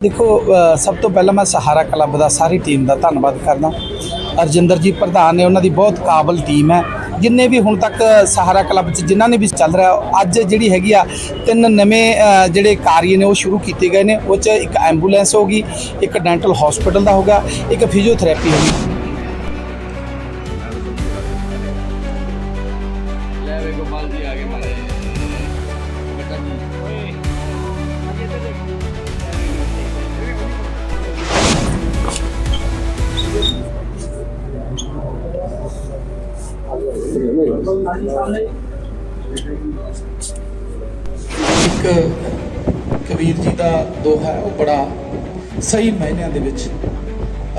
ਦੇਖੋ ਸਭ ਤੋਂ ਪਹਿਲਾਂ ਮੈਂ ਸਹਾਰਾ ਕਲੱਬ ਦਾ, ਸਾਰੀ ਟੀਮ ਦਾ ਧੰਨਵਾਦ ਕਰਦਾ। ਅਰਜਿੰਦਰ ਜੀ ਪ੍ਰਧਾਨ ਨੇ, ਉਹਨਾਂ ਦੀ ਬਹੁਤ ਕਾਬਲ ਟੀਮ ਹੈ। ਜਿੰਨੇ ਵੀ ਹੁਣ ਤੱਕ ਸਹਾਰਾ ਕਲੱਬ 'ਚ, ਜਿਨ੍ਹਾਂ ਨੇ ਵੀ ਚੱਲ ਰਿਹਾ, ਅੱਜ ਜਿਹੜੀ ਹੈਗੀ ਆ, ਤਿੰਨ ਨਵੇਂ ਜਿਹੜੇ ਕਾਰਜ ਨੇ, ਉਹ ਸ਼ੁਰੂ ਕੀਤੇ ਗਏ ਨੇ। ਉਹ 'ਚ ਇੱਕ ਐਂਬੂਲੈਂਸ ਹੋਗੀ ਇੱਕ ਡੈਂਟਲ ਹਸਪੀਟਲ ਦਾ ਹੋਗਾ ਇੱਕ ਫਿਜ਼ੀਓਥੈਰੇਪੀ ਹੋਗੀ ਲੈ ਵੇ ਗੋਪਾਲ ਜੀ ਆ ਗਏ ਮਾਰੇ ਇੱਕ ਕਬੀਰ ਜੀ ਦਾ ਦੋਹਾ ਉਹ ਬੜਾ ਸਹੀ ਮਾਇਨਿਆਂ ਦੇ ਵਿੱਚ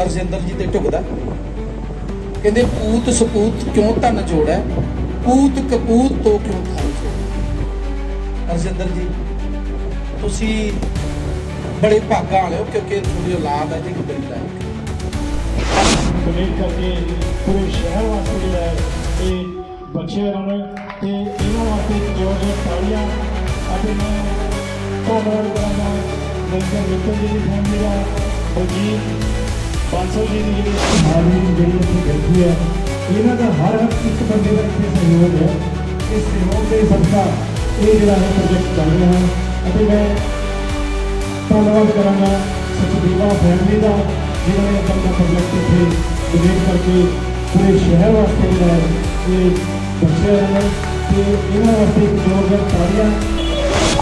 ਅਰਜਿੰਦਰ ਜੀ ਤੇ ਢੁਕਦਾ। ਕਹਿੰਦੇ, ਪੂਤ ਸਪੂਤ ਕਿਉਂ ਧਨ ਜੋੜੈ? ਪੂਤ ਕਪੂਤ ਤੋਂ ਕਿਉਂ ਧਨ ਜੋੜੈ? ਅਰਜਿੰਦਰ ਜੀ, ਤੁਸੀਂ ਬੜੇ ਭਾਗਾਂ ਵਾਲੇ ਹੋ, ਕਿਉਂਕਿ ਤੁਹਾਡੀ ਔਲਾਦ ਹੈ ਜਿਹੜੀ ਬੜੀ ਲਾਇਕ ਹੈ। ਕਰਕੇ, ਪੂਰੇ ਸ਼ਹਿਰ ਵਾਸਤੇ ਜਿਹੜਾ ਇਹ ਬਖਸ਼ਿਆ ਰਹਿਣ ਤੇ ਇਹਨਾਂ ਵਾਸਤੇ ਜੋਰ ਜੋਰ ਤਾੜੀਆਂ ਅਤੇ ਮੈਂ ਧੰਨਵਾਦ ਕਰਾਂਗਾ ਮਿਸਟਰ ਮਿੱਤਲ ਜੀ ਦੀ ਫੈਮਿਲੀ ਦਾ, ਬਲਜੀਤ ਬਾਂਸਲ ਜੀ ਦੀ ਜਿਹੜੀ ਆਦਮੀ ਦੀ ਜਿਹੜੀ ਇੱਥੇ ਬੈਠੀ ਹੈ, ਇਹਨਾਂ ਦਾ ਹਰ ਇੱਕ ਬੰਦੇ ਦਾ ਇੱਥੇ ਸਹਿਯੋਗ ਹੈ। ਇਸ ਸਹਿਯੋਗ ਦੇ ਸਦਕਾ ਇਹ ਜਿਹੜਾ ਹੈ ਪ੍ਰੋਜੈਕਟ ਚੱਲ ਰਿਹਾ ਹੈ ਅਤੇ ਮੈਂ ਧੰਨਵਾਦ ਕਰਾਂਗਾ ਸਚਦੇਵਾ ਫੈਮਿਲੀ ਦਾ ਜਿਨ੍ਹਾਂ ਨੇ ਆਪਣਾ ਪ੍ਰੋਜੈਕਟ ਇੱਥੇ ਡੋਨੇਟ ਕਰਕੇ ਪੂਰੇ ਸ਼ਹਿਰ ਵਾਸਤੇ ਜਿਹੜਾ ਹੈ, ਇਹ ਹੈ ਇਹਨਾਂ ਵਾਸਤੇ ਇੱਕ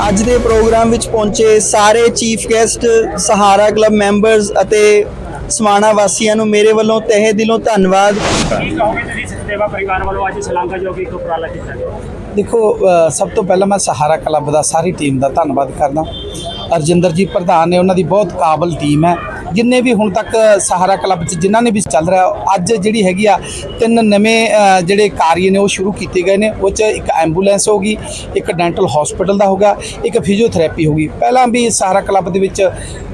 ਅੱਜ ਦੇ ਪ੍ਰੋਗਰਾਮ ਵਿੱਚ ਪਹੁੰਚੇ ਸਾਰੇ chief guest Sahara club members ਅਤੇ ਸਮਾਣਾ ਵਾਸੀਆਂ ਨੂੰ ਮੇਰੇ ਵੱਲੋਂ ਤਹਿ ਦਿਲੋਂ ਧੰਨਵਾਦ। ਕੀ ਕਹੋਗੇ ਤੁਸੀਂ ਸੇਵਾ ਪਰਿਵਾਰ ਵੱਲੋਂ ਅੱਜ ਸ਼ਲਾਘਾ ਜੋ ਕਿ ਇੱਕ ਉਪਰਾਲਾ ਕੀਤਾ ਗਿਆ? ਦੇਖੋ ਅ, ਸਭ ਤੋਂ ਪਹਿਲਾਂ ਮੈਂ ਸਹਾਰਾ ਕਲੱਬ ਦਾ ਸਾਰੀ ਟੀਮ ਦਾ ਧੰਨਵਾਦ ਕਰਦਾ। ਅਰਜਿੰਦਰ ਜੀ ਪ੍ਰਧਾਨ ਨੇ ਉਹਨਾਂ ਦੀ ਬਹੁਤ ਕਾਬਲ ਟੀਮ ਹੈ। ਜਿੰਨੇ ਵੀ ਹੁਣ ਤੱਕ ਸਹਾਰਾ ਕਲੱਬ 'ਚ ਜਿਨ੍ਹਾਂ ਨੇ ਵੀ ਚੱਲ ਰਿਹਾ ਅੱਜ ਜਿਹੜੀ ਹੈਗੀ ਆ ਤਿੰਨ ਨਵੇਂ ਜਿਹੜੇ ਕਾਰਜ ਨੇ ਉਹ ਸ਼ੁਰੂ ਕੀਤੇ ਗਏ ਨੇ। ਉਹ 'ਚ ਇੱਕ ਐਂਬੂਲੈਂਸ ਹੋਗੀ ਇੱਕ ਡੈਂਟਲ ਹਸਪੀਟਲ ਦਾ ਹੋਗਾ ਇੱਕ ਫਿਜ਼ੀਓਥੈਰੇਪੀ ਹੋਗੀ ਪਹਿਲਾਂ ਵੀ ਸਹਾਰਾ ਕਲੱਬ ਦੇ ਵਿੱਚ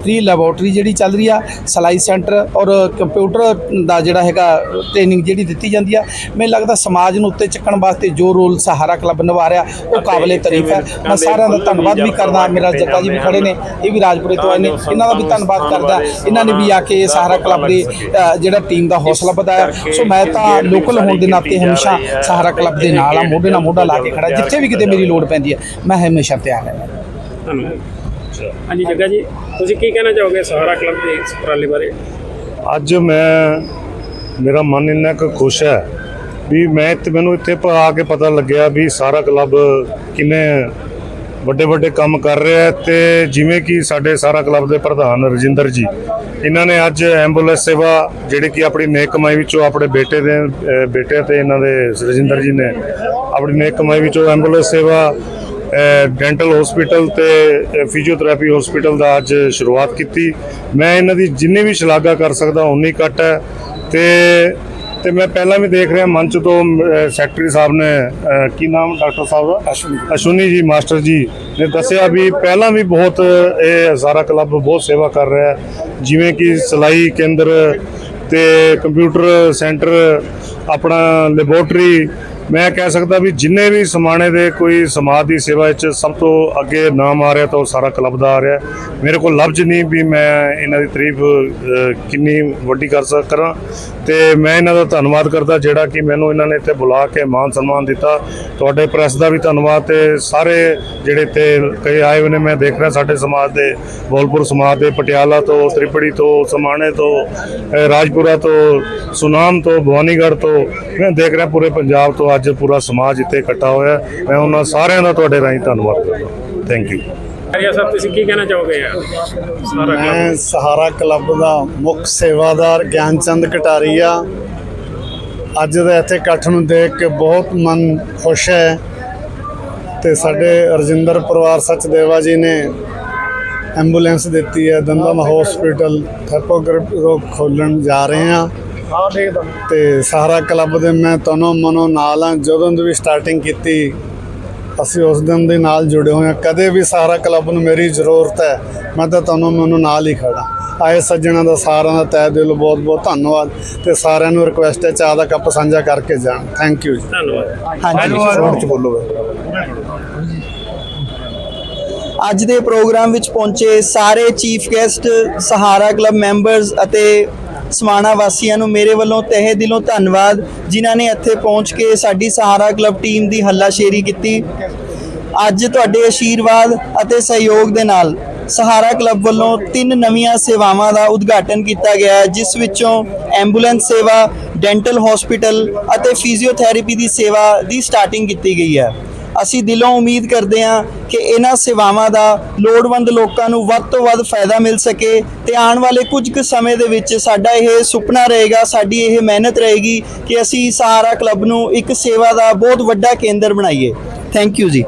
ਫ੍ਰੀ ਲੈਬੋਰਟਰੀ ਜਿਹੜੀ ਚੱਲ ਰਹੀ ਆ ਸਲਾਈ ਸੈਂਟਰ ਔਰ ਕੰਪਿਊਟਰ ਦਾ ਜਿਹੜਾ ਹੈਗਾ ਟ੍ਰੇਨਿੰਗ ਜਿਹੜੀ ਦਿੱਤੀ ਜਾਂਦੀ ਆ। ਮੈਨੂੰ ਲੱਗਦਾ ਸਮਾਜ ਨੂੰ ਉੱਤੇ ਚੱਕਣ ਵਾਸਤੇ ਜੋ ਰੋਲ ਸਹਾਰਾ ਕਲੱਬ ਨਿਭਾ ਰਿਹਾ ਉਹ ਕਾਬਲੇ ਤਾਰੀਫ ਹੈ। ਮੈਂ ਸਾਰਿਆਂ ਦਾ ਧੰਨਵਾਦ ਵੀ ਕਰਦਾ ਮੇਰਾ ਜੱਟਾ ਜੀ ਵੀ ਖੜੇ ਨੇ ਇਹ ਵੀ ਰਾਜਪੁਰੇ ਤੋਂ ਆਏ ਨੇ। ਇਹਨਾਂ ਦਾ ਵੀ ਧੰਨਵਾਦ ਕਰਦਾ। ਇਹਨਾਂ ਨੇ ਵੀ ਆ ਕੇ ਇਹ ਸਹਾਰਾ ਕਲੱਬ ਦੇ ਜਿਹੜਾ ਟੀਮ ਦਾ ਹੌਸਲਾ ਵਧਾਇਆ। ਸੋ ਮੈਂ ਤਾਂ ਲੋਕਲ ਹੋਣ ਦੇ ਨਾਤੇ ਹਮੇਸ਼ਾ ਸਹਾਰਾ ਕਲੱਬ ਦੇ ਨਾਲ ਆ ਮੋਢੇ ਨਾਲ ਮੋਢਾ ਲਾ ਕੇ ਖੜਾ। ਜਿੱਥੇ ਵੀ ਕਿਤੇ ਮੇਰੀ ਲੋੜ ਪੈਂਦੀ ਹੈ ਮੈਂ ਹਮੇਸ਼ਾ ਤਿਆਰ ਹਾਂ ਧੰਨਵਾਦ। ਹਾਂਜੀ ਜੱਗਾ ਜੀ ਤੁਸੀਂ ਕੀ ਕਹਿਣਾ ਚਾਹੋਗੇ ਸਹਾਰਾ ਕਲੱਬ ਦੇ ਇਸ ਉਪਰਾਲੇ ਬਾਰੇ? ਅੱਜ ਮੈਂ ਮੇਰਾ ਮਨ ਇੰਨਾ ਕੁ ਖੁਸ਼ ਹੈ ਵੀ ਮੈਂ ਇੱਥੇ ਮੈਨੂੰ ਇੱਥੇ ਪ- ਆ ਕੇ ਪਤਾ ਲੱਗਿਆ ਵੀ ਸਾਰਾ ਕਲੱਬ ਕਿੰਨੇ ਵੱਡੇ ਵੱਡੇ ਕੰਮ ਕਰ ਰਿਹਾ ਹੈ ਤੇ ਜਿਵੇਂ ਕਿ ਸਾਡੇ ਸਾਰਾ ਕਲੱਬ ਦੇ ਪ੍ਰਧਾਨ ਰਜਿੰਦਰ ਜੀ, ਇਹਨਾਂ ਨੇ ਅੱਜ ਐਂਬੂਲੈਂਸ ਸੇਵਾ ਜਿਹੜੀ ਕਿ ਆਪਣੀ ਨੇਕ ਕਮਾਈ ਵਿੱਚੋਂ ਆਪਣੇ ਬੇਟੇ ਦੇ ਬੇਟੇ ਤੇ ਇਹਨਾਂ ਦੇ ਰਜਿੰਦਰ ਜੀ ਨੇ ਆਪਣੀ ਨੇਕ ਕਮਾਈ ਵਿੱਚੋਂ ਐਂਬੂਲੈਂਸ ਸੇਵਾ ਡੈਂਟਲ ਹਸਪੀਟਲ ਤੇ ਫਿਜ਼ੀਓਥੈਰੇਪੀ ਹਸਪੀਟਲ ਦਾ ਅੱਜ ਸ਼ੁਰੂਆਤ ਕੀਤੀ। ਮੈਂ ਇਹਨਾਂ ਦੀ ਜਿੰਨੀ ਵੀ ਸ਼ਲਾਘਾ ਕਰ ਸਕਦਾ, ਉਨੀ ਘੱਟ ਹੈ ਤੇ ਤੇ ਮੈਂ ਪਹਿਲਾਂ ਵੀ ਦੇਖ ਰਿਹਾ ਮੰਚ ਤੋਂ ਸੈਕਟਰੀ ਸਾਹਿਬ ਨੇ ਕੀ ਨਾਮ ਡਾਕਟਰ ਸਾਹਿਬ ਦਾ? ਅਸ਼ਵਨੀ ਜੀ। ਮਾਸਟਰ ਜੀ ਨੇ ਦੱਸਿਆ ਵੀ ਪਹਿਲਾਂ ਵੀ ਬਹੁਤ ਇਹ ਸਾਰਾ ਕਲੱਬ ਬਹੁਤ ਸੇਵਾ ਕਰ ਰਿਹਾ ਹੈ। ਜਿਵੇਂ ਕਿ ਸਲਾਈ ਕੇਂਦਰ ਤੇ ਕੰਪਿਊਟਰ ਸੈਂਟਰ ਆਪਣਾ ਲੈਬੋਰਟਰੀ ਮੈਂ ਕਹਿ ਸਕਦਾ ਵੀ ਜਿੰਨੇ ਵੀ ਸਮਾਣੇ ਦੇ ਕੋਈ ਸਮਾਜ ਦੀ ਸੇਵਾ ਵਿੱਚ ਸਭ ਤੋਂ ਅੱਗੇ ਨਾਮ ਆ ਰਿਹਾ ਤਾਂ ਉਹ ਸਾਰਾ ਕਲੱਬ ਦਾ ਆ ਰਿਹਾ। ਮੇਰੇ ਕੋਲ ਲਫ਼ਜ਼ ਨਹੀਂ ਵੀ ਮੈਂ ਇਹਨਾਂ ਦੀ ਤਾਰੀਫ ਕਿੰਨੀ ਵੱਡੀ ਕਰ ਸਕ, ਕਰਾਂ। ਤੇ ਮੈਂ ਇਹਨਾਂ ਦਾ ਧੰਨਵਾਦ ਕਰਦਾ ਜਿਹੜਾ ਕਿ ਮੈਨੂੰ ਇਹਨਾਂ ਨੇ ਇੱਥੇ ਬੁਲਾ ਕੇ ਮਾਨ ਸਨਮਾਨ ਦਿੱਤਾ। ਤੁਹਾਡੇ ਪ੍ਰੈਸ ਦਾ ਵੀ ਧੰਨਵਾਦ ਤੇ ਸਾਰੇ ਜਿਹੜੇ ਇੱਥੇ ਕਈ ਆਏ ਹੋਏ ਨੇ, ਮੈਂ ਦੇਖ ਰਿਹਾ ਸਾਡੇ ਸਮਾਜ ਦੇ, ਬੋਲਪੁਰ ਸਮਾਜ ਦੇ, ਪਟਿਆਲਾ ਤੋਂ, ਤ੍ਰਿਪੜੀ ਤੋਂ, ਸਮਾਣੇ ਤੋਂ ਰਾਜਪੁਰਾ ਤੋਂ, ਸੁਨਾਮ ਤੋਂ, ਭਵਾਨੀਗੜ੍ਹ ਤੋਂ, ਮੈਂ ਦੇਖ ਰਿਹਾ ਪੂਰੇ ਪੰਜਾਬ ਤੋਂ ਅੱਜ ਪੂਰਾ ਸਮਾਜ ਇੱਥੇ ਇਕੱਠਾ ਹੋਇਆ। ਮੈਂ ਉਹਨਾਂ ਸਾਰਿਆਂ ਦਾ ਤੁਹਾਡੇ ਰਾਹੀਂ ਧੰਨਵਾਦ ਕਰਦਾ ਥੈਂਕ ਯੂ ਆਰਿਆ ਸਾਹਿਬ ਤੁਸੀਂ ਕੀ ਕਹਿਣਾ ਚਾਹੋਗੇ? ਕਲੱਬ ਮੈਂ ਸਹਾਰਾ ਕਲੱਬ ਦਾ ਮੁੱਖ ਸੇਵਾਦਾਰ ਗਿਆਨਚੰਦ ਕਟਾਰੀਆ। ਅੱਜ ਦਾ ਇੱਥੇ ਇਕੱਠ ਨੂੰ ਦੇਖ ਕੇ ਬਹੁਤ ਮਨ ਖੁਸ਼ ਹੈ ਤੇ ਸਾਡੇ ਰਜਿੰਦਰ ਪਰਿਵਾਰ ਸਚਦੇਵਾ ਜੀ ਨੇ ਐਂਬੂਲੈਂਸ ਦਿੱਤੀ ਹੈ। ਦੰਦਮ ਹਸਪੀਟਲ ਥੈਰਪੋਗ੍ਰਿਪ ਖੋਲਣ ਜਾ ਰਹੇ ਹਾਂ। ਤੇ ਸਹਾਰਾ ਕਲੱਬ ਦੇ ਮੈਂ ਤਨੋਂ ਮਨੋਂ ਨਾਲ ਹਾਂ ਜਦੋਂ ਦੀ ਵੀ ਸਟਾਰਟਿੰਗ ਕੀਤੀ ਅਸੀਂ ਉਸ ਦਿਨ ਦੇ ਨਾਲ ਜੁੜੇ ਹੋਏ ਹਾਂ ਕਦੇ ਵੀ ਸਹਾਰਾ ਕਲੱਬ ਨੂੰ ਮੇਰੀ ਜ਼ਰੂਰਤ ਹੈ ਮੈਂ ਤਾਂ ਤੁਹਾਨੂੰ ਮੈਨੂੰ ਨਾਲ ਹੀ ਖੜਾ ਆਏ ਸੱਜਣਾ ਦਾ ਸਾਰਿਆਂ ਦਾ ਤਹਿ ਦਿਲੋਂ ਬਹੁਤ ਬਹੁਤ ਧੰਨਵਾਦ। ਤੇ ਸਾਰਿਆਂ ਨੂੰ ਰਿਕੁਐਸਟ ਹੈ ਚਾਹ ਦਾ ਕੱਪ ਸਾਂਝਾ ਕਰਕੇ ਜਾਣ। ਥੈਂਕ ਯੂ ਜੀ। ਧੰਨਵਾਦ। ਹਾਂਜੀ। ਸ਼ੋਰਟ ਚ ਬੋਲੋ। ਅੱਜ ਦੇ ਪ੍ਰੋਗਰਾਮ ਵਿੱਚ ਪਹੁੰਚੇ ਸਾਰੇ chief guest Sahara club members ਅਤੇ ਸਮਾਣਾ ਵਾਸੀਆਂ ਨੂੰ ਮੇਰੇ ਵੱਲੋਂ ਤਹਿ ਦਿਲੋਂ ਧੰਨਵਾਦ, ਜਿਨ੍ਹਾਂ ਨੇ ਇੱਥੇ ਪਹੁੰਚ ਕੇ ਸਾਡੀ ਸਹਾਰਾ ਕਲੱਬ ਟੀਮ ਦੀ ਹੱਲਾਸ਼ੇਰੀ ਕੀਤੀ। ਅੱਜ ਤੁਹਾਡੇ ਆਸ਼ੀਰਵਾਦ ਅਤੇ ਸਹਿਯੋਗ ਦੇ ਨਾਲ ਸਹਾਰਾ ਕਲੱਬ ਵੱਲੋਂ ਤਿੰਨ ਨਵੀਆਂ ਸੇਵਾਵਾਂ ਦਾ ਉਦਘਾਟਨ ਕੀਤਾ ਗਿਆ ਹੈ, ਜਿਸ ਵਿੱਚੋਂ ਐਂਬੂਲੈਂਸ ਸੇਵਾ, ਡੈਂਟਲ ਹਸਪੀਟਲ ਅਤੇ ਫਿਜ਼ੀਓਥੈਰੇਪੀ ਦੀ ਸੇਵਾ ਦੀ ਸਟਾਰਟਿੰਗ ਕੀਤੀ ਗਈ ਹੈ। ਅਸੀਂ ਦਿਲੋਂ ਉਮੀਦ ਕਰਦੇ ਹਾਂ ਕਿ ਇਹਨਾਂ ਸੇਵਾਵਾਂ ਦਾ ਲੋੜਵੰਦ ਲੋਕਾਂ ਨੂੰ ਵੱਧ ਤੋਂ ਵੱਧ ਫਾਇਦਾ ਮਿਲ ਸਕੇ ਤੇ ਆਉਣ ਵਾਲੇ ਕੁਝ ਕੁ ਸਮੇਂ ਦੇ ਵਿੱਚ ਸਾਡਾ ਇਹ ਸੁਪਨਾ ਰਹੇਗਾ, ਸਾਡੀ ਇਹ ਮਿਹਨਤ ਰਹੇਗੀ ਕਿ ਅਸੀਂ ਸਹਾਰਾ ਕਲੱਬ ਨੂੰ ਇੱਕ ਸੇਵਾ ਦਾ ਬਹੁਤ ਵੱਡਾ ਕੇਂਦਰ ਬਣਾਈਏ। ਥੈਂਕ ਯੂ ਜੀ।